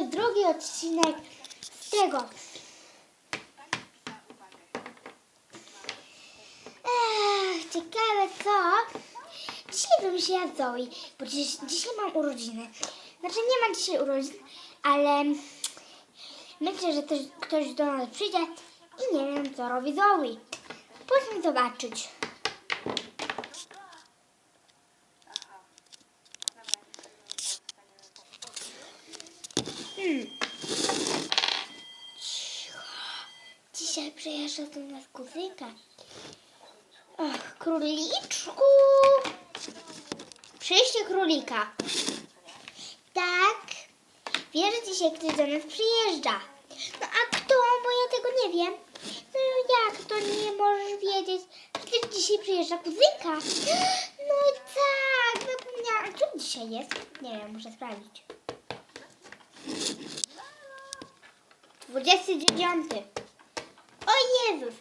jest drugi odcinek z tego. Ech, ciekawe co? Dzisiaj wymyśliła Zoe, bo dziś, dzisiaj mam urodziny. Znaczy nie mam dzisiaj urodzin, ale myślę, że też ktoś do nas przyjdzie i nie wiem co robi Zoe. Pójdźmy zobaczyć. Hmm. Cicho. Dzisiaj przyjeżdża do nas kuzynka. Ach, króliczku. Przyjście królika. Tak. Wiesz, że dzisiaj ktoś do nas przyjeżdża. No a kto? Bo ja tego nie wiem. No jak to nie możesz wiedzieć? Przecież dzisiaj przyjeżdża kuzynka. No tak, zapomniałam. A co dzisiaj jest? Nie wiem, muszę sprawdzić. 29. Jezus!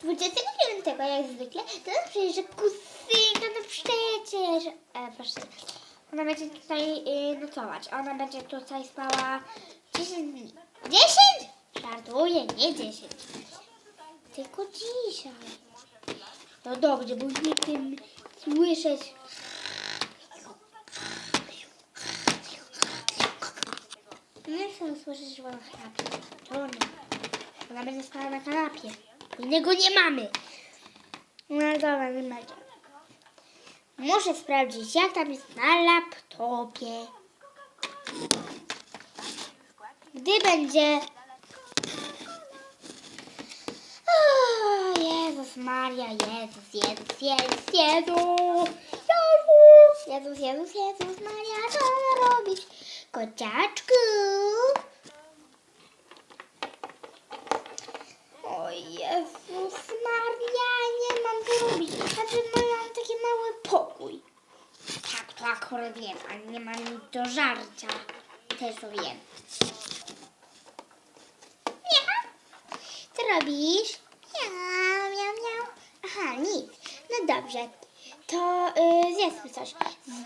29 jak zwykle to nas przyjeżdża kuzynka, no przecież. E, proszę. Ona będzie tutaj y, nocować. Ona będzie tutaj spała 10 dni. 10? Żartuję, nie 10. Tylko dzisiaj. No dobrze, bo nie tym słyszeć. Nie chcę słyszeć, że ona chrapie. To nie. Ona będzie spała na kanapie. Innego nie mamy. No dobra, nie będzie. Muszę sprawdzić, jak tam jest na laptopie. Gdy będzie... Jezus Maria, Jezus, Jezus, Jezus, Jezus. Jezus, Jezus, Jezus, Jezus Maria, co robić? Kociaczku. O Jezus Maria, nie mam co robić. Znaczy, no, ja mam taki mały pokój. Tak, to akurat wiem, ale nie mam nic do żarcia. Też to wiem. Miau. Co robisz? Miau, miau, miau. Aha, nic. No dobrze. To yy, zjedzmy coś.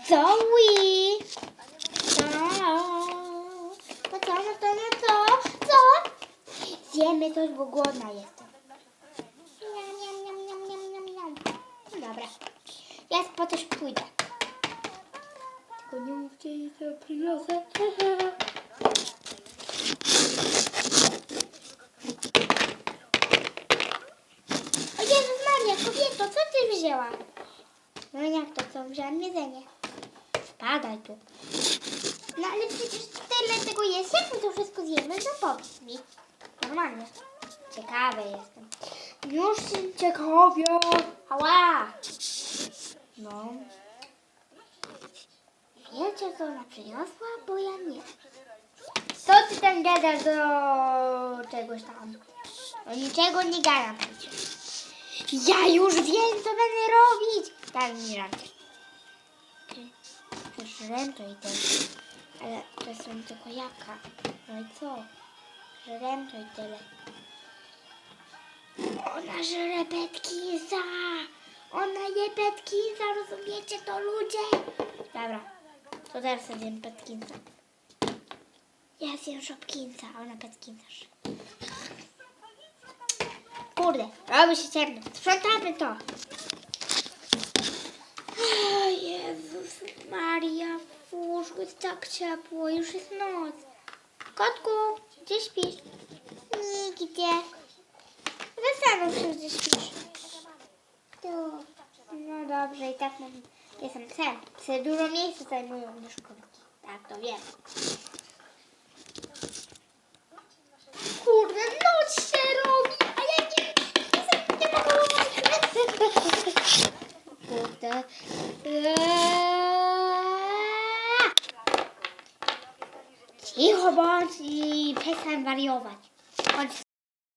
Zoe! Co? No co, no to, no co? Co? Zjemy coś, bo głodna jestem. Miam, miam, miam, miam, miam, miam, miam. No dobra. Ja po coś pójdę. Tylko nie mówcie jej, co przyniosę. O Jezus Maria, kobieto, co ty wzięła? No jak to co? Wziąłem jedzenie. Spadaj tu. No ale przecież tyle tego jest. Jak my to wszystko zjemy? No powiedz mi. Normalnie. Ciekawe jestem. Już się ciekawie. Ała. No. Wiecie, co ona przyniosła? Bo ja nie. Co ty tam gadasz do czegoś tam? Do niczego nie gadam. Ja już wiem, co będę robić. Tak, mi raczej. Żrem to i ten. Ale to są tylko jaka. No i co? Żrem to i tyle. Ona żre petkinsa. Ona je petkinsa, rozumiecie to ludzie? Dobra, to teraz zjem petkinsa. Ja zjem szopkinsa, a ona petkinsa. Kurde, robi się ciemno. Sprzątamy to. O Jezus Maria, w łóżku jest tak ciepło, już jest noc. Kotku, gdzie śpisz? Nigdzie. Zastanów się, gdzie śpisz. Dobrze, i tak mam... Jestem. Psy dużo miejsca zajmują niż kotki. Tak, to wiem. Kurde, noc się robi, a ja nie, nie, nie mogę Kurde. Eee. Cicho bądź i przestań wariować.